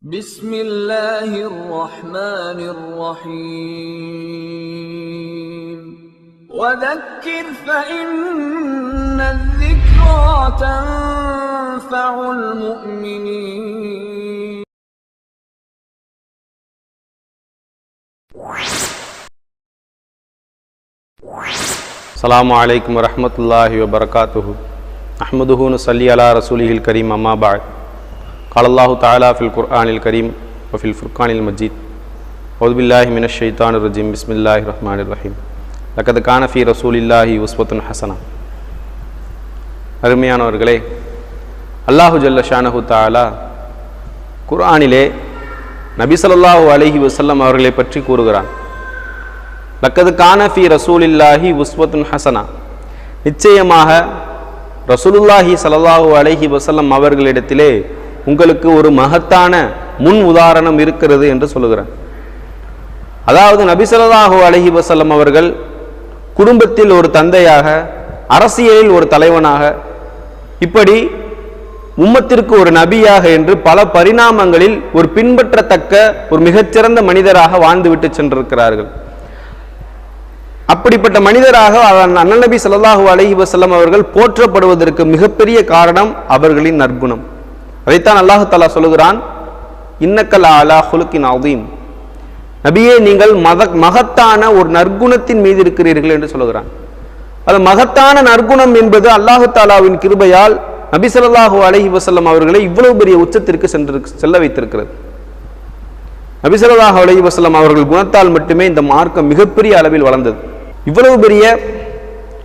بسم الله الرحمن الرحيم وذكر فإن الذكرى تنفع المؤمنين. السلام عليكم ورحمة الله وبركاته. نحمده نصلي على رسوله الكريم أما بعد. قال الله تعالى في القرآن الكريم وفي الفرقان المجيد أعوذ بالله من الشيطان الرجيم بسم الله الرحمن الرحيم لقد كان في رسول الله أسوة حسنة அருமையானவர்களே அல்லாஹு ஜல்ல ஷானஹு தாலா குர்ஆனிலே நபி ஸல்லல்லாஹு அலைஹி வஸல்லம் அவர்களை பற்றி கூறுகிறான் லக்கது கானஃபி ரசூலில்லாஹி உஸ்வத்துன் ஹசனா நிச்சயமாக ரசூலுல்லாஹி ஸல்லல்லாஹு அலைஹி வஸல்லம் அவர்களிடத்திலே உங்களுக்கு ஒரு மகத்தான முன் உதாரணம் இருக்கிறது என்று சொல்லுகிறார். அதாவது நபி அலஹி வசல்லம் அவர்கள் குடும்பத்தில் ஒரு தந்தையாக அரசியலில் ஒரு தலைவனாக இப்படி உம்மத்திற்கு ஒரு நபியாக என்று பல பரிணாமங்களில் ஒரு பின்பற்றத்தக்க ஒரு மிகச்சிறந்த மனிதராக வாழ்ந்துவிட்டு சென்றிருக்கிறார்கள். அப்படிப்பட்ட மனிதராக அண்ணன் நபி ஸல்லல்லாஹு அலைஹி அவர்கள் போற்றப்படுவதற்கு மிகப்பெரிய காரணம் அவர்களின் நற்குணம். அதைத்தான் அல்லாஹு தாலா சொல்லுகிறான் இன்னக்கல் அலா ஹுலுக்கின் அதீம் நபியே நீங்கள் மத மகத்தான ஒரு நற்குணத்தின் மீது இருக்கிறீர்கள் என்று சொல்லுகிறான். அது மகத்தான நற்குணம் என்பது அல்லாஹு தாலாவின் கிருபையால் நபி சொல்லாஹு அலஹி வசல்லம் அவர்களை இவ்வளவு பெரிய உச்சத்திற்கு சென்று செல்ல வைத்திருக்கிறது. நபி சொல்லாஹு அலஹி வசல்லம் அவர்கள் குணத்தால் மட்டுமே இந்த மார்க்கம் மிகப்பெரிய அளவில் வளர்ந்தது. இவ்வளவு பெரிய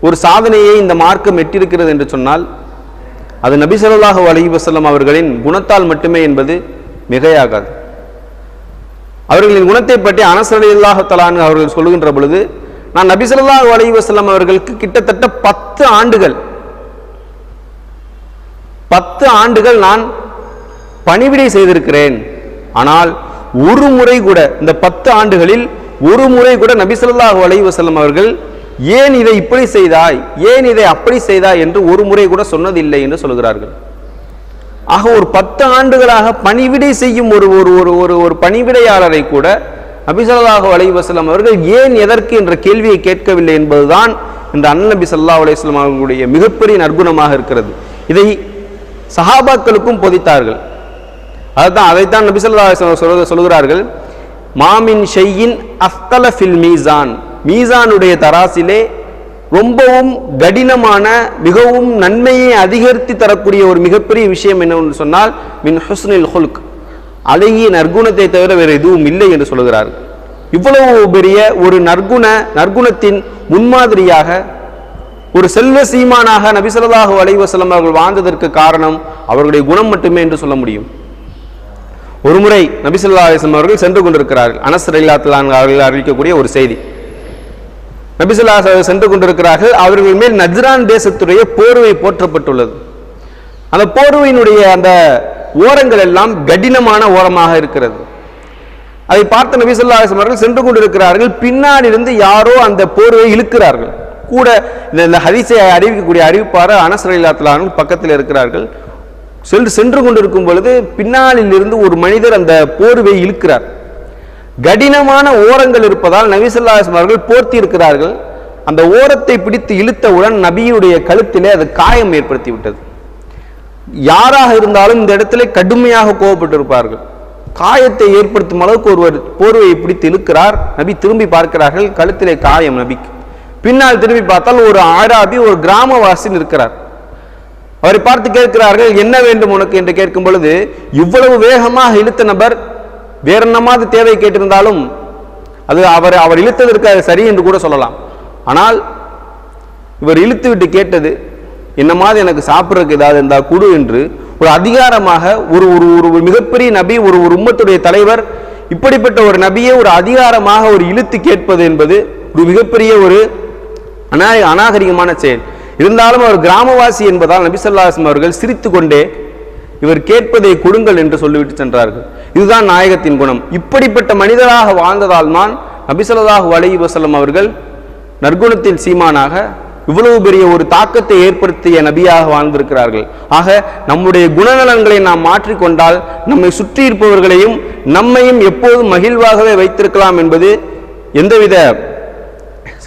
ஒரு சாதனையை இந்த மார்க்கம் எட்டிருக்கிறது என்று சொன்னால் அது நபி ஸல்லல்லாஹு அலைஹி வஸல்லம் அவர்களின் குணத்தால் மட்டுமே என்பது மிகையாகாது. அவர்களின் குணத்தை பற்றி அனசலி ரலியல்லாஹு அவர்கள் சொல்லுகின்ற பொழுது நான் நபி ஸல்லல்லாஹு அலைஹி வஸல்லம் அவர்களுக்கு கிட்டத்தட்ட பத்து ஆண்டுகள் பத்து ஆண்டுகள் நான் பணிவிடை செய்திருக்கிறேன். ஆனால் ஒரு முறை கூட இந்த பத்து ஆண்டுகளில் ஒரு முறை கூட நபிசல்லாஹு ஸல்லல்லாஹு அலைஹி அவர்கள் ஏன் இதை இப்படி செய்தாய்? ஏன் இதை அப்படி செய்தாய் என்று ஒரு முறை கூட சொன்னதில்லை என்று சொல்கிறார்கள். ஆக ஒரு பத்து ஆண்டுகளாக பணிவிடை செய்யும் ஒரு ஒரு ஒரு ஒரு ஒரு பணிவிடையாளரை கூட அபிசல்லாஹு ஸல்லல்லாஹு அலைஹி அவர்கள் ஏன் எதற்கு என்ற கேள்வியை கேட்கவில்லை என்பதுதான் இந்த அண்ணன் நபி ஸல்லல்லாஹு அலைஹி அவர்களுடைய மிகப்பெரிய நற்குணமாக இருக்கிறது. இதை சஹாபாக்களுக்கும் பொதித்தார்கள். அதுதான் அதைத்தான் நபி சொல்லா சொல்கிறார்கள் மாமின் ஷெய்யின் அஃதல ஃபில் மீசான் மீசானுடைய தராசிலே ரொம்பவும் கடினமான மிகவும் நன்மையை அதிகரித்து தரக்கூடிய ஒரு மிகப்பெரிய விஷயம் என்னவென்று சொன்னால் மின் ஹுஸ்னில் ஹுல்க். அழகிய நற்குணத்தை தவிர வேறு எதுவும் இல்லை என்று சொல்கிறார் இவ்வளவு பெரிய ஒரு நற்குண நற்குணத்தின் முன்மாதிரியாக ஒரு செல்வ சீமானாக நபி ஸல்லல்லாஹு அவர்கள் வாழ்ந்ததற்கு காரணம் அவர்களுடைய குணம் மட்டுமே என்று சொல்ல முடியும். ஒருமுறை நபிசல்லா ஸல்லல்லாஹு அவர்கள் சென்று கொண்டிருக்கிறார்கள். அனசர் ரலியல்லாஹு அவர்கள் அறிவிக்கக்கூடிய ஒரு செய்தி. நபிசுல்லா சென்று கொண்டிருக்கிறார்கள். அவர்கள் மேல் நஜ்ரான் தேசத்துடைய போர்வை போற்றப்பட்டுள்ளது. அந்த போர்வையினுடைய அந்த ஓரங்கள் எல்லாம் கடினமான ஓரமாக இருக்கிறது. அதை பார்த்த நபிசுல்லா அவர்கள் சென்று கொண்டிருக்கிறார்கள். பின்னாடி இருந்து யாரோ அந்த போர்வை இழுக்கிறார்கள். கூட இந்த ஹரிசை அறிவிக்கக்கூடிய அறிவிப்பார அனஸ் பக்கத்தில் இருக்கிறார்கள். சென்று சென்று கொண்டிருக்கும் பொழுது பின்னாளில் இருந்து ஒரு மனிதர் அந்த போர்வை இழுக்கிறார். கடினமான ஓரங்கள் இருப்பதால் நபிசுல்லாஸ்லாம் அவர்கள் போர்த்தி இருக்கிறார்கள் அந்த ஓரத்தை பிடித்து இழுத்தவுடன் நபியுடைய கழுத்திலே அது காயம் ஏற்படுத்தி விட்டது யாராக இருந்தாலும் இந்த இடத்துல கடுமையாக கோவப்பட்டிருப்பார்கள். காயத்தை ஏற்படுத்தும் அளவுக்கு ஒருவர் போர்வையை பிடித்து இழுக்கிறார். நபி திரும்பி பார்க்கிறார்கள் கழுத்திலே காயம் நபிக்கு. பின்னால் திரும்பி பார்த்தால் ஒரு ஆராபி ஒரு கிராமவாசி நிற்கிறார். அவரை பார்த்து கேட்கிறார்கள் என்ன வேண்டும் உனக்கு? என்று கேட்கும் பொழுது இவ்வளவு வேகமாக இழுத்த நபர் வேற என்னமாவது தேவை கேட்டிருந்தாலும் அது அவர் அவர் இழுத்ததற்கு அது சரி என்று கூட சொல்லலாம். ஆனால் இவர் இழுத்து விட்டு கேட்டது என்னமாவது எனக்கு சாப்பிட்றதுக்கு ஏதாவது இருந்தால் குடு என்று ஒரு அதிகாரமாக ஒரு ஒரு ஒரு மிகப்பெரிய நபி ஒரு ஒரு உம்மத்துடைய தலைவர் இப்படிப்பட்ட ஒரு நபியை ஒரு அதிகாரமாக ஒரு இழுத்து கேட்பது என்பது ஒரு மிகப்பெரிய ஒரு அநா அநாகரிகமான செயல். இருந்தாலும் அவர் கிராமவாசி என்பதால் நபி சொல்லாஸ்லம் அவர்கள் சிரித்து கொண்டே இவர் கேட்பதை கொடுங்கள் என்று சொல்லிவிட்டு சென்றார்கள். இதுதான் நாயகத்தின் குணம். இப்படிப்பட்ட மனிதராக வாழ்ந்ததால் தான் நபிசல்லாஹு அலி வசலம் அவர்கள் நற்குணத்தில் சீமானாக இவ்வளவு பெரிய ஒரு தாக்கத்தை ஏற்படுத்திய நபியாக வாழ்ந்திருக்கிறார்கள். ஆக நம்முடைய குணநலன்களை நாம் மாற்றிக்கொண்டால் நம்மை சுற்றி இருப்பவர்களையும் நம்மையும் எப்போதும் மகிழ்வாகவே வைத்திருக்கலாம் என்பது எந்தவித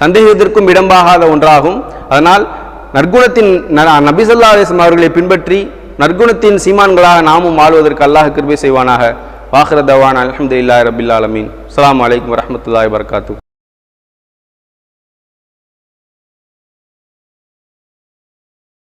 சந்தேகத்திற்கும் இடம்பாகாத ஒன்றாகும். அதனால் நற்குணத்தின் ந- அவர்களை பின்பற்றி நற்குணத்தின் சீமான்களாக நாமும் வாழ்வதற்கு அல்லாஹ் கிருபை செய்வானாக. வாஹிர தவான் இல்லா ரபில் ஆலமீன். அலாம் வலைக்கம் வரமத்துல்லாய் வபரகாத்துஹு.